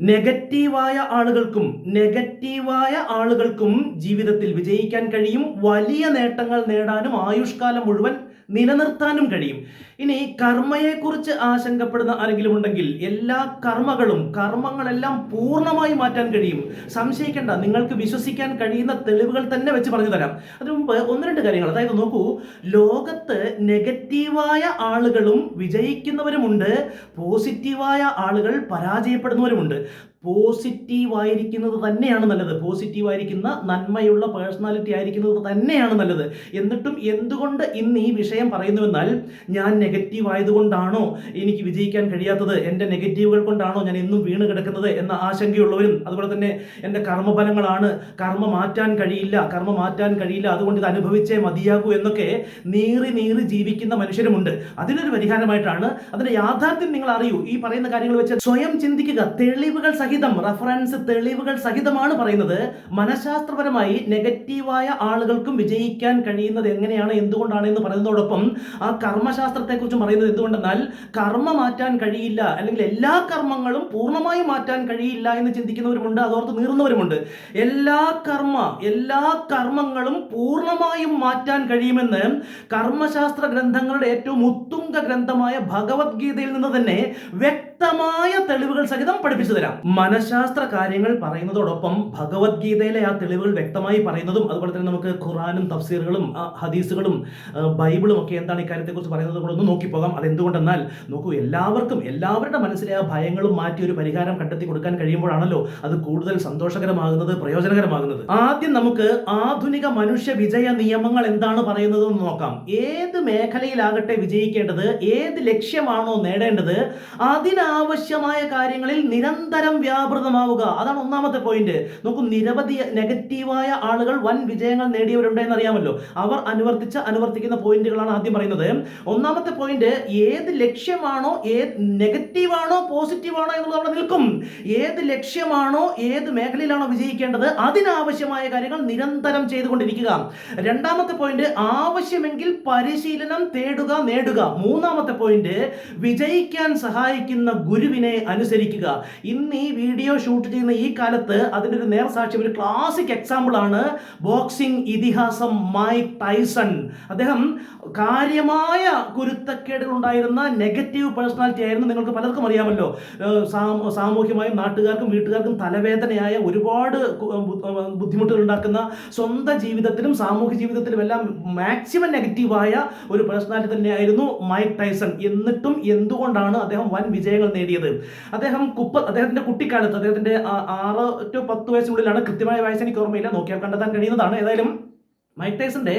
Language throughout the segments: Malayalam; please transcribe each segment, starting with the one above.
നെഗറ്റീവായ ആളുകൾക്കും നെഗറ്റീവായ ആളുകൾക്കും ജീവിതത്തിൽ വിജയിക്കാൻ കഴിയും. വലിയ നേട്ടങ്ങൾ നേടാനും ആയുഷ്കാലം മുഴുവൻ നിലനിർത്താനും കഴിയും. ഇനി കർമ്മയെക്കുറിച്ച് ആശങ്കപ്പെടുന്ന ആരെങ്കിലും ഉണ്ടെങ്കിൽ എല്ലാ കർമ്മകളും കർമ്മങ്ങളെല്ലാം പൂർണമായി മാറ്റാൻ കഴിയും. സംശയിക്കേണ്ട നിങ്ങൾക്ക് വിശ്വസിക്കാൻ കഴിയുന്ന തെളിവുകൾ തന്നെ വെച്ച് പറഞ്ഞു തരാം. അതിനു മുമ്പ് ഒന്ന് രണ്ട് കാര്യങ്ങൾ. അതായത് നോക്കൂ ലോകത്ത് നെഗറ്റീവായ ആളുകളും വിജയിക്കുന്നവരുമുണ്ട് പോസിറ്റീവായ ആളുകൾ പരാജയപ്പെടുന്നവരുമുണ്ട്. പോസിറ്റീവ് ആയിരിക്കുന്നത് തന്നെയാണ് നല്ലത്. പോസിറ്റീവ് ആയിരിക്കുന്ന നന്മയുള്ള പേഴ്സണാലിറ്റി ആയിരിക്കുന്നത് തന്നെയാണ് നല്ലത്. എന്നിട്ടും എന്തുകൊണ്ട് ഇന്ന് ഈ വിഷയം പറയുന്നുവെന്നാൽ ഞാൻ നെഗറ്റീവ് ആയതുകൊണ്ടാണോ എനിക്ക് വിജയിക്കാൻ കഴിയാത്തത്? എന്റെ നെഗറ്റീവുകൾ കൊണ്ടാണോ ഞാൻ എന്നും വീണ് കിടക്കുന്നത് എന്ന ആശങ്കയുള്ളവരും അതുപോലെ തന്നെ എന്റെ കർമ്മഫലങ്ങളാണ് കർമ്മ മാറ്റാൻ കഴിയില്ല കർമ്മ മാറ്റാൻ കഴിയില്ല അതുകൊണ്ട് ഇത് അനുഭവിച്ചേ മതിയാകൂ എന്നൊക്കെ നീറി നീറി ജീവിക്കുന്ന മനുഷ്യരുമുണ്ട്. അതിനൊരു പരിഹാരമായിട്ടാണ് അതിന്റെ യാഥാർത്ഥ്യം നിങ്ങൾ അറിയൂ ഈ പറയുന്ന കാര്യങ്ങൾ വെച്ച് സ്വയം ചിന്തിക്കുക. തെളിവുകൾ സഹിതം റഫറൻസ് തെളിവുകൾ സഹിതമാണ് പറയുന്നത്. മനഃശാസ്ത്രപരമായി നെഗറ്റീവായ ആളുകൾക്കും വിജയിക്കാൻ കഴിയുന്നത് എങ്ങനെയാണ് എന്തുകൊണ്ടാണ് എന്ന് പറയുന്നതോടൊപ്പം ആ കർമ്മശാസ്ത്രത്തെക്കുറിച്ച് പറയുന്നത് എന്തുകൊണ്ടെന്നാൽ കർമ്മ മാറ്റാൻ കഴിയില്ല അല്ലെങ്കിൽ എല്ലാ കർമ്മങ്ങളും പൂർണമായി മാറ്റാൻ കഴിയില്ല എന്ന് ചിന്തിക്കുന്നവരുമുണ്ട് അതോർത്ത് നീറുന്നവരുമുണ്ട്. എല്ലാ കർമ്മ എല്ലാ കർമ്മങ്ങളും പൂർണമായും മാറ്റാൻ കഴിയുമെന്ന് കർമ്മശാസ്ത്ര ഗ്രന്ഥങ്ങളുടെ ഏറ്റവും ഉത്തുംഗ ഗ്രന്ഥമായ ഭഗവത്ഗീതയിൽ നിന്ന് തന്നെ വ്യക്തമായ തെളിവുകൾ സഹിതം പഠിപ്പിച്ചു തരാം. മനഃശാസ്ത്ര കാര്യങ്ങൾ പറയുന്നതോടൊപ്പം ഭഗവത്ഗീതയിലെ ആ തെളിവുകൾ വ്യക്തമായി പറയുന്നതും അതുപോലെ തന്നെ നമുക്ക് ഖുറാനും തഫ്സീറുകളും ഹദീസുകളും ബൈബിളും ഒക്കെ എന്താണ് ഇക്കാര്യത്തെക്കുറിച്ച് പറയുന്നത് ഒന്ന് നോക്കിപ്പോകാം. അതെന്തുകൊണ്ടെന്നാൽ നോക്കൂ എല്ലാവർക്കും എല്ലാവരുടെ മനസ്സിലെ ആ ഭയങ്ങളും മാറ്റി ഒരു പരിഹാരം കണ്ടെത്തി കൊടുക്കാൻ കഴിയുമ്പോഴാണല്ലോ അത് കൂടുതൽ സന്തോഷകരമാകുന്നത് പ്രയോജനകരമാകുന്നത്. ആദ്യം നമുക്ക് ആധുനിക മനുഷ്യ വിജയ നിയമങ്ങൾ എന്താണ് പറയുന്നത് എന്ന് നോക്കാം. ഏത് മേഖലയിലാകട്ടെ വിജയിക്കേണ്ടത് ഏത് ലക്ഷ്യമാണോ നേടേണ്ടത് അതിനാവശ്യമായ കാര്യങ്ങളിൽ നിരന്തരം വ്യാപൃതമാവുക അതാണ് ഒന്നാമത്തെ പോയിന്റ് നോക്കൂ നിരവധി നെഗറ്റീവായ ആളുകൾ വൻ വിജയങ്ങൾ നേടിയവരുണ്ട് എന്നറിയാമല്ലോ അവർ അനുവർത്തിച്ച അനുവർത്തിക്കുന്ന പോയിന്റുകളാണ് ആദ്യം പറയുന്നത്. ഒന്നാമത്തെ പോയിന്റ് ഏത് ലക്ഷ്യമാണോ ഏത് നെഗറ്റീവ് ആണോ പോസിറ്റീവ് ആണോ എന്നുള്ളത് അവിടെ നിൽക്കും. ഏത് ലക്ഷ്യമാണോ ഏത് മേഖലയിലാണോ വിജയിക്കേണ്ടത് അതിനാവശ്യമായ കാര്യങ്ങൾ നിരന്തരം ചെയ്തുകൊണ്ടിരിക്കുക. രണ്ടാമത്തെ പോയിന്റ് ആവശ്യമെങ്കിൽ പരിശീലനം തേടുക നേടുക. മൂന്നാമത്തെ പോയിന്റ് വിജയിക്കാൻ സഹായിക്കുന്ന ഗുരുവിനെ അനുസരിക്കുക. ഇന്ന് ഈ വീഡിയോ ഷൂട്ട് ചെയ്യുന്ന ഈ കാലത്ത് അതിന്റെ ഒരു നേർസാക്ഷി ഒരു ക്ലാസിക് എക്സാമ്പിൾ ആണ് ബോക്സിംഗ് ഇതിഹാസം മൈക്ക് ടൈസൺ അദ്ദേഹം കാര്യമായ കുരുത്തക്കേടുകൾ ഉണ്ടായിരുന്ന നെഗറ്റീവ് പേഴ്സണാലിറ്റി ആയിരുന്നു. നിങ്ങൾക്ക് പലർക്കും അറിയാമല്ലോ. സാമൂഹ്യമായും നാട്ടുകാർക്കും വീട്ടുകാർക്കും തലവേദനയായ ഒരുപാട് ബുദ്ധിമുട്ടുകൾ ഉണ്ടാക്കുന്ന സ്വന്തം ജീവിതത്തിലും സാമൂഹ്യ ജീവിതത്തിലും എല്ലാം മാക്സിമം നെഗറ്റീവായ ഒരു പേഴ്സണാലിറ്റി തന്നെയായിരുന്നു മൈക്ക് ടൈസൺ എന്നിട്ടും എന്തുകൊണ്ടാണ് അദ്ദേഹം വൻ വിജയങ്ങൾ നേടിയത്? അദ്ദേഹം കുപ്പ അദ്ദേഹത്തിന്റെ കുട്ടിക്കാലത്ത് അദ്ദേഹത്തിന്റെ ആറ് ടു പത്ത് വയസ്സിനുള്ളിലാണ് കൃത്യമായ വയസ്സ് എനിക്ക് ഓർമ്മയില്ല. നോക്കിയാൽ കണ്ടെത്താൻ കഴിയുന്നതാണ്. ഏതായാലും മൈക്ക് ടൈസന്റെ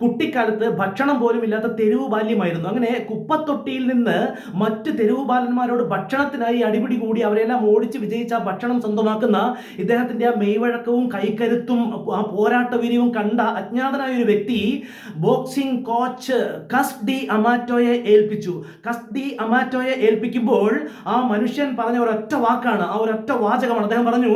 കുട്ടിക്കാലത്ത് ഭക്ഷണം പോലും ഇല്ലാത്ത തെരുവ് ബാല്യമായിരുന്നു. അങ്ങനെ കുപ്പത്തൊട്ടിയിൽ നിന്ന് മറ്റ് തെരുവ് ബാലന്മാരോട് ഭക്ഷണത്തിനായി അടിപിടി കൂടി അവരെല്ലാം ഓടിച്ച് വിജയിച്ച ഭക്ഷണം സ്വന്തമാക്കുന്ന ഇദ്ദേഹത്തിന്റെ ആ മെയ്വഴക്കവും കൈക്കരുത്തും ആ പോരാട്ട വീര്യവും കണ്ട അജ്ഞാതനായ ഒരു വ്യക്തി ബോക്സിംഗ് കോച്ച് കസ് ഡി അമാറ്റോയെ ഏൽപ്പിച്ചു. കസ് ഡി അമാറ്റോയെ ഏൽപ്പിക്കുമ്പോൾ ആ മനുഷ്യൻ പറഞ്ഞ ഒരൊറ്റ വാക്കാണ് ആ ഒരൊറ്റ വാചകമാണ്. അദ്ദേഹം പറഞ്ഞു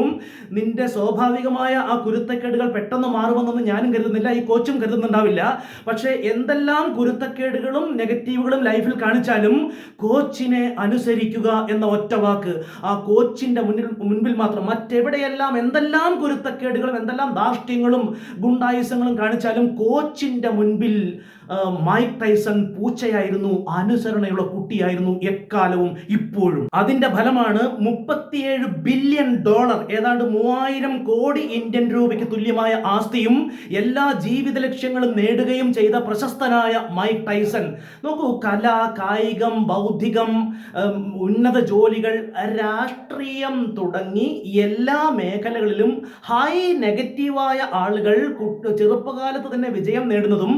നിന്റെ സ്വാഭാവികമായ ആ കുരുത്തക്കേടുകൾ പെട്ടെന്ന് മാറുമെന്നൊന്നും ഞാനും കരുതുന്നില്ല. ഈ കോച്ചും കരുതുന്നുണ്ടാവില്ല. പക്ഷേ എന്തെല്ലാം കുരുത്തക്കേടുകളും നെഗറ്റീവുകളും ലൈഫിൽ കാണിച്ചാലും കോച്ചിനെ അനുസരിക്കുക എന്ന ഒറ്റ വാക്ക്. ആ കോച്ചിന്റെ മുന്നിൽ മുൻപിൽ മാത്രം മറ്റെവിടെയെല്ലാം എന്തെല്ലാം കുരുത്തക്കേടുകളും എന്തെല്ലാം ധാർഷ്ട്യങ്ങളും ഗുണ്ടായുസങ്ങളും കാണിച്ചാലും കോച്ചിന്റെ മുൻപിൽ മൈക്ക് ടൈസൺ പൂച്ചയായിരുന്നു അനുസരണയുള്ള കുട്ടിയായിരുന്നു എക്കാലവും ഇപ്പോഴും. അതിന്റെ ഫലമാണ് മുപ്പത്തിയേഴ് ബില്യൺ ഡോളർ ഏതാണ്ട് മൂവായിരം കോടി ഇന്ത്യൻ രൂപയ്ക്ക് തുല്യമായ ആസ്തിയും എല്ലാ ജീവിത ലക്ഷ്യങ്ങളും നേടുകയും ചെയ്ത പ്രശസ്തനായ മൈക്ക് ടൈസൺ. നോക്കൂ കല കായികം ബൗദ്ധികം ഉന്നത ജോലികൾ രാഷ്ട്രീയം തുടങ്ങി എല്ലാ മേഖലകളിലും ഹൈ നെഗറ്റീവായ ആളുകൾ ചെറുപ്പകാലത്ത് തന്നെ വിജയം നേടുന്നതും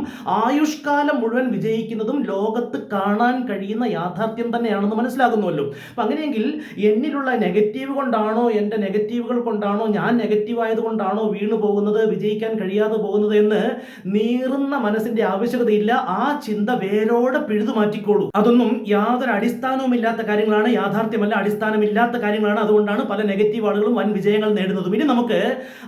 ആയുഷ്കാലം മുഴുവൻ വിജയിക്കുന്നതും ലോകത്ത് കാണാൻ കഴിയുന്ന യാഥാർത്ഥ്യം തന്നെയാണെന്ന് മനസ്സിലാകുന്നുവല്ലോ. അപ്പം അങ്ങനെയെങ്കിൽ എന്നിലുള്ള നെഗറ്റീവ് കൊണ്ടാണോ എന്റെ നെഗറ്റീവുകൾ കൊണ്ടാണോ ഞാൻ നെഗറ്റീവ് ആയതുകൊണ്ടാണോ വീണു പോകുന്നത് വിജയിക്കാൻ കഴിയാതെ പോകുന്നത് എന്ന് നീറുന്ന മനസ്സിന്റെ ആവശ്യകതയില്ല. ആ ചിന്ത വേരോടെ പിഴുതു മാറ്റിക്കോളൂ. അതൊന്നും യാതൊരു അടിസ്ഥാനവും ഇല്ലാത്ത കാര്യങ്ങളാണ് യാഥാർത്ഥ്യമല്ല അടിസ്ഥാനമില്ലാത്ത കാര്യങ്ങളാണ്. അതുകൊണ്ടാണ് പല നെഗറ്റീവ് ആളുകളും വൻ വിജയങ്ങൾ നേടുന്നതും. ഇനി നമുക്ക്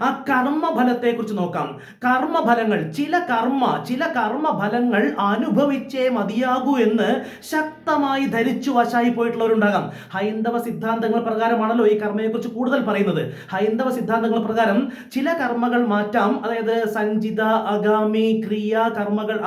ആ കർമ്മഫലത്തെക്കുറിച്ച് നോക്കാം. കർമ്മഫലങ്ങൾ ചില കർമ്മ ചില കർമ്മഫലങ്ങൾ ഫലങ്ങൾ അനുഭവിച്ചേ മതിയാകൂ എന്ന് ശക്തമായി ധരിച്ചു വശായി പോയിട്ടുള്ളവരുണ്ടാകാം. ഹൈന്ദവ സിദ്ധാന്തങ്ങൾ പ്രകാരമാണല്ലോ ഈ കർമ്മയെക്കുറിച്ച് കൂടുതൽ പറയുന്നത്. ഹൈന്ദവ സിദ്ധാന്തങ്ങൾ പ്രകാരം ചില കർമ്മകൾ മാറ്റാം. അതായത് സഞ്ചിത അഗാമി ക്രിയ കർമ്മകൾ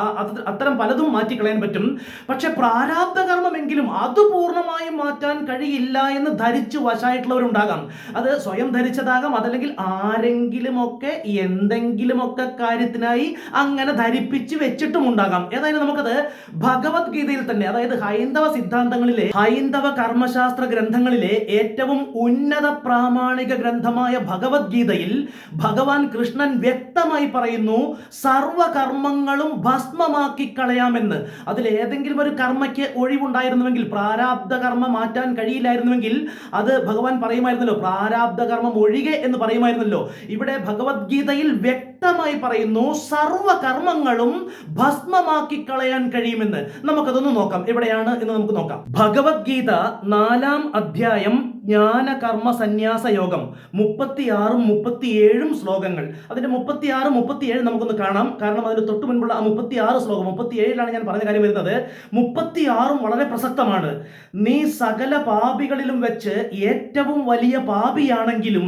അത്തരം പലതും മാറ്റിക്കളയാൻ പറ്റും. പക്ഷെ പ്രാരാബ്ധ കർമ്മമെങ്കിലും അത് പൂർണമായും മാറ്റാൻ കഴിയില്ല എന്ന് ധരിച്ചു വശായിട്ടുള്ളവരുണ്ടാകാം. അത് സ്വയം ധരിച്ചതാകാം. അതല്ലെങ്കിൽ ആരെങ്കിലുമൊക്കെ എന്തെങ്കിലുമൊക്കെ കാര്യത്തിനായി അങ്ങനെ ധരിപ്പിച്ച് വെച്ചിട്ടും ഉണ്ടാകാം. ഏതായാലും നമുക്കത് ഭഗവത്ഗീതയിൽ തന്നെ അതായത് ഹൈന്ദവ സിദ്ധാന്തങ്ങളിലെ ഹൈന്ദവ കർമ്മശാസ്ത്ര ഗ്രന്ഥങ്ങളിലെ ഏറ്റവും ഉന്നത പ്രാമാണിക ഗ്രന്ഥമായ ഭഗവത്ഗീതയിൽ ഭഗവാൻ കൃഷ്ണൻ വ്യക്തമായി പറയുന്നു സർവകർമ്മങ്ങളും ഭസ്മമാക്കി കളയാമെന്ന്. അതിൽ ഏതെങ്കിലും ഒരു കർമ്മയ്ക്ക് ഒഴിവുണ്ടായിരുന്നുവെങ്കിൽ പ്രാരാബ്ധ കർമ്മ മാറ്റാൻ കഴിയില്ലായിരുന്നുവെങ്കിൽ അത് ഭഗവാൻ പറയുമായിരുന്നല്ലോ പ്രാരാബ്ധ കർമ്മം ഒഴികെ എന്ന് പറയുമായിരുന്നല്ലോ. ഇവിടെ ഭഗവത്ഗീതയിൽ വ്യക്തമായി പറയുന്നു സർവ കർമ്മങ്ങളും ഭസ്മമാക്കി കളയാൻ കഴിയുമെന്ന്. നമുക്കതൊന്ന് നോക്കാം. എവിടെയാണ് എന്ന് നമുക്ക് നോക്കാം. ഭഗവത്ഗീത നാലാം അധ്യായം ജ്ഞാന കർമ്മ സന്യാസ യോഗം മുപ്പത്തിയാറും മുപ്പത്തിയേഴും ശ്ലോകങ്ങൾ. അതിന്റെ മുപ്പത്തിയാറ് മുപ്പത്തിയേഴ് നമുക്കൊന്ന് കാണാം. കാരണം അതിന് തൊട്ട് മുൻപുള്ള ആ മുപ്പത്തിയാറ് ശ്ലോകം മുപ്പത്തിയേഴിലാണ് ഞാൻ പറഞ്ഞ കാര്യം വരുന്നത്. മുപ്പത്തിയാറും വളരെ പ്രസക്തമാണ്. നീ സകല പാപികളിലും വെച്ച് ഏറ്റവും വലിയ പാപിയാണെങ്കിലും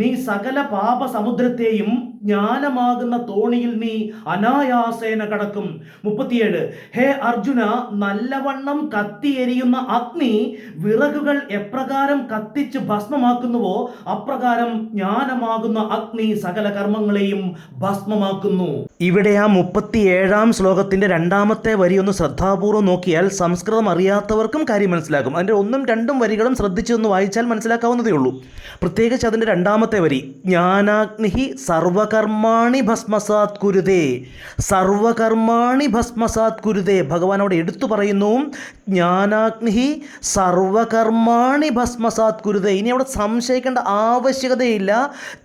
നീ സകല പാപ സമുദ്രത്തെയും ജ്ഞാനമാകുന്ന തോണിയിൽ നീ അനായാസേന കടക്കും. മുപ്പത്തിയേഴ് ഹേ അർജുന നല്ലവണ്ണം കത്തിയെരിയുന്ന അഗ്നി വിറകുകൾ എപ്രകാരം കത്തിച്ച് ഭസ്മമാക്കുന്നുവോ അപ്രകാരം ജ്ഞാനമാകുന്ന അഗ്നി സകല കർമ്മങ്ങളെയും ഭസ്മമാക്കുന്നു. ഇവിടെ ആ മുപ്പത്തിയേഴാം ശ്ലോകത്തിന്റെ രണ്ടാമത്തെ വരി ഒന്ന് ശ്രദ്ധാപൂർവം നോക്കിയാൽ സംസ്കൃതം അറിയാത്തവർക്കും കാര്യം മനസ്സിലാക്കും അതിന്റെ ഒന്നും രണ്ടും വരികളും ശ്രദ്ധിച്ചൊന്ന് വായിച്ചാൽ മനസ്സിലാക്കാവുന്നതേ ഉള്ളൂ. പ്രത്യേകിച്ച് അതിന്റെ രണ്ടാമത്തെ വരി ജ്ഞാനാഗ്നി സർവകർമാണി ഭസ്മസാത് കുരുതേ സർവകർമാണി ഭസ്മസാത് കുരുതേ. ഭഗവാനോട് എടുത്തു പറയുന്നു ജ്ഞാനാഗ്നി സർവകർമാണി ഭസ്മസാത് കുരുതേ. ഇനി അവിടെ സംശയിക്കേണ്ട ആവശ്യകതയില്ല.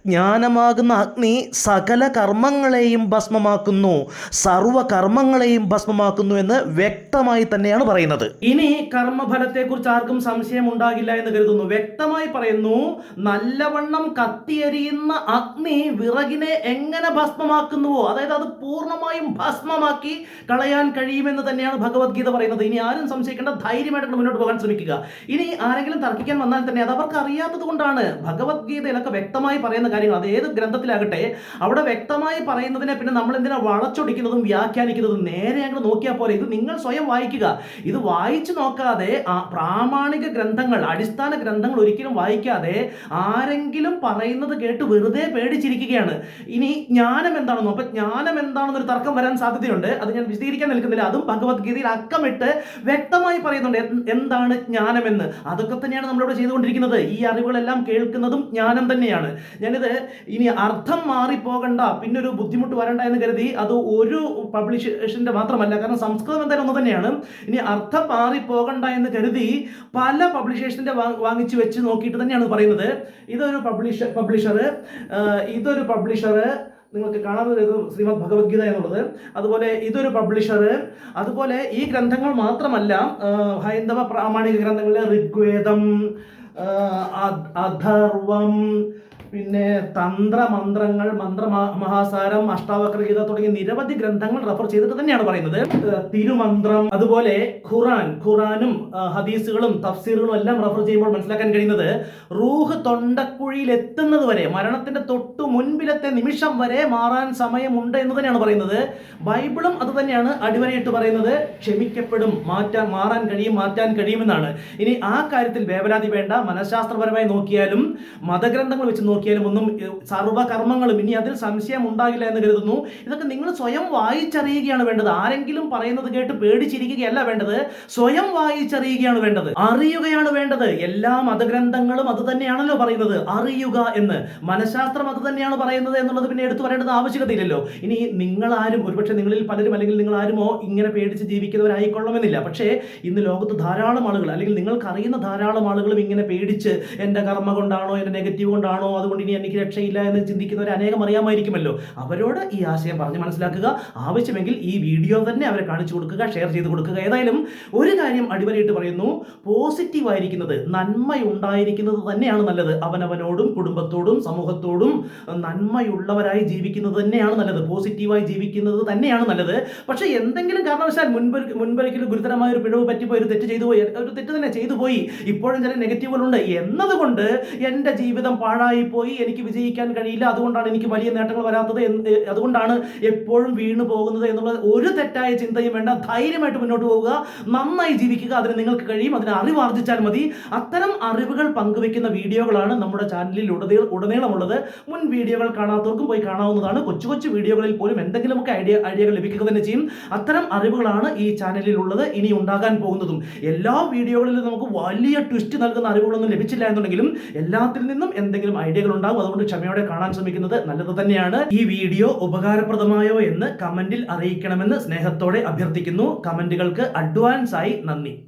ജ്ഞാനമാകുന്ന അഗ്നി സകല കർമ്മങ്ങളെയും ഭസ്മമാക്കുന്നു സർവകർമ്മങ്ങളെയും ഭസ്മമാക്കുന്നു എന്ന് വ്യക്തമായി തന്നെയാണ് പറയുന്നത്. ഇനി കർമ്മഫലത്തെക്കുറിച്ച് ആർക്കും സംശയം ഉണ്ടാകില്ല എന്ന് കരുതുന്നു. വ്യക്തമായി പറയുന്നു നല്ലവണ്ണം കത്തിയരിയുന്ന അഗ്നി വിറകിനെ എങ്ങനെ ഭസ്മമാക്കുന്നുവോ അതായത് അത് പൂർണമായും ഭസ്മമാക്കി കളയാൻ കഴിയുമെന്ന് തന്നെയാണ് ഭഗവത്ഗീത പറയുന്നത്. ഇനി ആരും സംശയിക്കേണ്ട ധൈര്യമായിട്ട് മുന്നോട്ട് പോകാൻ ശ്രമിക്കുക. ഇനി ആരെങ്കിലും തർക്കിക്കാൻ വന്നാൽ തന്നെ അത് അവർക്ക് അറിയാത്തത് കൊണ്ടാണ് ഭഗവത്ഗീതയിലൊക്കെ വ്യക്തമായി പറയുന്ന കാര്യങ്ങൾ. അത് ഏത് ഗ്രന്ഥത്തിലാകട്ടെ അവിടെ വ്യക്തമായി പറയുന്നതിനെ പിന്നെ നമ്മൾ എന്തിനാ വളച്ചൊടിക്കുന്നതും വ്യാഖ്യാനിക്കുന്നതും? നേരെ അങ്ങോട്ട് നോക്കിയാൽ പോലെ ഇത് നിങ്ങൾ സ്വയം വായിക്കുക. ഇത് വായിച്ചു നോക്കാതെ പ്രാമാണിക ഗ്രന്ഥങ്ങൾ അടിസ്ഥാന ഗ്രന്ഥങ്ങൾ ഒരിക്കലും വായിക്കാതെ ആരെങ്കിലും പറയുന്നത് കേട്ട് വെറുതെ പേടിച്ചിരിക്കുകയാണ്. ഇനി ജ്ഞാനം എന്താണെന്നോ അപ്പൊ ജ്ഞാനം എന്താണെന്നൊരു തർക്കം വരാൻ സാധ്യതയുണ്ട്. അത് ഞാൻ വിശദീകരിക്കാൻ നിൽക്കുന്നില്ല. അതും ഭഗവത്ഗീതയിൽ അക്കമിട്ട് വ്യക്തമായി പറയുന്നുണ്ട് എന്ത്- എന്താണ് ജ്ഞാനമെന്ന്. അതൊക്കെ തന്നെയാണ് നമ്മളിവിടെ ചെയ്തുകൊണ്ടിരിക്കുന്നത്. ഈ അറിവുകളെല്ലാം കേൾക്കുന്നതും ജ്ഞാനം തന്നെയാണ്. ഞാനിത് ഇനി അർത്ഥം മാറിപ്പോകണ്ട പിന്നെ ഒരു ബുദ്ധിമുട്ട് വരണ്ട എന്ന് കരുതി അത് ഒരു പബ്ലിഷേഷന്റെ മാത്രമല്ല കാരണം സംസ്കൃതം എന്തായാലും ഒന്ന് തന്നെയാണ്. ഇനി അർത്ഥം മാറിപ്പോകണ്ട എന്ന് കരുതി പല പബ്ലിഷേഷന്റെ വാങ്ങിച്ചു വെച്ച് നോക്കിയിട്ട് തന്നെയാണ് പറയുന്നത്. ഇതൊരു പബ്ലിഷ പബ്ലിഷർ ഇതൊരു പബ്ലിഷർ നിങ്ങൾക്ക് കാണാൻ ശ്രീമദ് ഭഗവത്ഗീത എന്നുള്ളത്. അതുപോലെ ഇതൊരു പബ്ലിഷർ അതുപോലെ ഈ ഗ്രന്ഥങ്ങൾ മാത്രമല്ല ഹൈന്ദവ പ്രാമാണിക ഗ്രന്ഥങ്ങളിലെ ഋഗ്വേദം അഥർവം പിന്നെ തന്ത്രമന്ത്രങ്ങൾ മന്ത്ര മഹാസാരം അഷ്ടാവക്രഗീത തുടങ്ങിയ നിരവധി ഗ്രന്ഥങ്ങൾ റെഫർ ചെയ്തിട്ട് തന്നെയാണ് പറയുന്നത്. തിരുമന്ത്രം അതുപോലെ ഖുറാൻ ഖുറാനും ഹദീസുകളും തഫ്സീറുകളും എല്ലാം റെഫർ ചെയ്യുമ്പോൾ മനസ്സിലാക്കാൻ കഴിയുന്നത് റൂഹ് തൊണ്ടക്കുഴിയിൽ എത്തുന്നത് വരെ മരണത്തിന്റെ തൊട്ടു മുൻപിലത്തെ നിമിഷം വരെ മാറാൻ സമയമുണ്ട് എന്ന് തന്നെയാണ് പറയുന്നത്. ബൈബിളും അത് തന്നെയാണ് അടിവരയിട്ട് പറയുന്നത്. ക്ഷമിക്കപ്പെടും മാറ്റാൻ മാറാൻ കഴിയും മാറ്റാൻ കഴിയുമെന്നാണ്. ഇനി ആ കാര്യത്തിൽ വേവലാതി വേണ്ട. മനഃശാസ്ത്രപരമായി നോക്കിയാലും മതഗ്രന്ഥങ്ങൾ വെച്ച് നോക്കിയാലും ഒന്നും സർവകർമ്മങ്ങളും ഇനി അതിൽ സംശയം ഉണ്ടാകില്ല എന്ന് കരുതുന്നു. ഇതൊക്കെ നിങ്ങൾ സ്വയം വായിച്ചറിയുകയാണ് വേണ്ടത്. ആരെങ്കിലും പറയുന്നത് കേട്ട് പേടിച്ചിരിക്കുകയല്ല വേണ്ടത്. സ്വയം വായിച്ചറിയുകയാണ് വേണ്ടത്. അറിയുകയാണ് വേണ്ടത്. എല്ലാ മതഗ്രന്ഥങ്ങളും അത് തന്നെയാണല്ലോ പറയുന്നത്. അറിയുക എന്ന്. മനഃശാസ്ത്രം അത് തന്നെയാണ് പറയുന്നത് എന്നുള്ളത് പിന്നെ എടുത്തു പറയേണ്ടത് ആവശ്യകതയില്ലല്ലോ. ഇനി നിങ്ങൾ ആരും ഒരുപക്ഷെ നിങ്ങളിൽ പലരും അല്ലെങ്കിൽ നിങ്ങൾ ആരുമോ ഇങ്ങനെ പേടിച്ച് ജീവിക്കുന്നവരായിക്കൊള്ളണമെന്നില്ല. പക്ഷേ ഇന്ന് ലോകത്ത് ധാരാളം ആളുകൾ അല്ലെങ്കിൽ നിങ്ങൾക്ക് അറിയുന്ന ധാരാളം ആളുകളും ഇങ്ങനെ പേടിച്ച് എന്റെ കർമ്മ കൊണ്ടാണോ എന്റെ നെഗറ്റീവ് കൊണ്ടാണോ അത് അതുകൊണ്ട് ഇനി എനിക്ക് രക്ഷയില്ല എന്ന് ചിന്തിക്കുന്നവർ അനേകം അറിയാമായിരിക്കുമല്ലോ. അവരോട് ഈ ആശയം പറഞ്ഞ് മനസ്സിലാക്കുക. ആവശ്യമെങ്കിൽ ഈ വീഡിയോ തന്നെ അവരെ കാണിച്ചു കൊടുക്കുക ഷെയർ ചെയ്ത് കൊടുക്കുക. ഏതായാലും ഒരു കാര്യം അടിവരയിട്ട് പറയുന്നു. പോസിറ്റീവ് ആയിരിക്കുന്നത് നന്മയുണ്ടായിരിക്കുന്നത് തന്നെയാണ് നല്ലത്. അവനവനോടും കുടുംബത്തോടും സമൂഹത്തോടും നന്മയുള്ളവരായി ജീവിക്കുന്നത് തന്നെയാണ് നല്ലത്. പോസിറ്റീവായി ജീവിക്കുന്നത് തന്നെയാണ് നല്ലത്. പക്ഷേ എന്തെങ്കിലും കാരണവശാൽ മുൻപൊരിക്കൽ ഗുരുതരമായ ഒരു പിഴവ് പറ്റിപ്പോയി ഒരു തെറ്റ് ചെയ്തു പോയി ഒരു തെറ്റ് തന്നെ ചെയ്തു പോയി ഇപ്പോഴും ചില നെഗറ്റീവുകളുണ്ട് എന്നതുകൊണ്ട് എന്റെ ജീവിതം പാഴായി പോയി എനിക്ക് വിജയിക്കാൻ കഴിയില്ല. അതുകൊണ്ടാണ് എനിക്ക് വലിയ നേട്ടങ്ങൾ വരാത്തത് അതുകൊണ്ടാണ് എപ്പോഴും വീണു പോകുന്നത് എന്നുള്ള ഒരു തെറ്റായ ചിന്തയും വേണ്ട. ധൈര്യമായിട്ട് മുന്നോട്ട് പോവുക. നന്നായി ജീവിക്കുക. അതിന് നിങ്ങൾക്ക് കഴിയും. അതിന് അറിവ് ആർജിച്ചാൽ മതി. അത്തരം അറിവുകൾ പങ്കുവെക്കുന്ന വീഡിയോകളാണ് നമ്മുടെ ചാനലിൽ ഉടനീ ഉടനീളമുള്ളത്. മുൻ വീഡിയോകൾ കാണാത്തവർക്കും പോയി കാണാവുന്നതാണ്. കൊച്ചു കൊച്ചു വീഡിയോകളിൽ പോലും എന്തെങ്കിലുമൊക്കെ ഐഡിയ ഐഡിയകൾ ലഭിക്കുക തന്നെ ചെയ്യും. അത്തരം അറിവുകളാണ് ഈ ചാനലിൽ ഉള്ളത് ഇനി ഉണ്ടാകാൻ പോകുന്നതും. എല്ലാ വീഡിയോകളിലും നമുക്ക് വലിയ ട്വിസ്റ്റ് നൽകുന്ന അറിവുകളൊന്നും ലഭിച്ചില്ല എന്നുണ്ടെങ്കിലും എല്ലാത്തിൽ നിന്നും എന്തെങ്കിലും ഐഡിയകൾ ഉണ്ടാകും അതുകൊണ്ട് ക്ഷമയോടെ കാണാൻ ശ്രമിക്കുന്നത് നല്ലത് തന്നെയാണ്. ഈ വീഡിയോ ഉപകാരപ്രദമായോ എന്ന് കമന്റിൽ അറിയിക്കണമെന്ന് സ്നേഹത്തോടെ അഭ്യർത്ഥിക്കുന്നു. കമന്റുകൾക്ക് അഡ്വാൻസ് ആയി നന്ദി.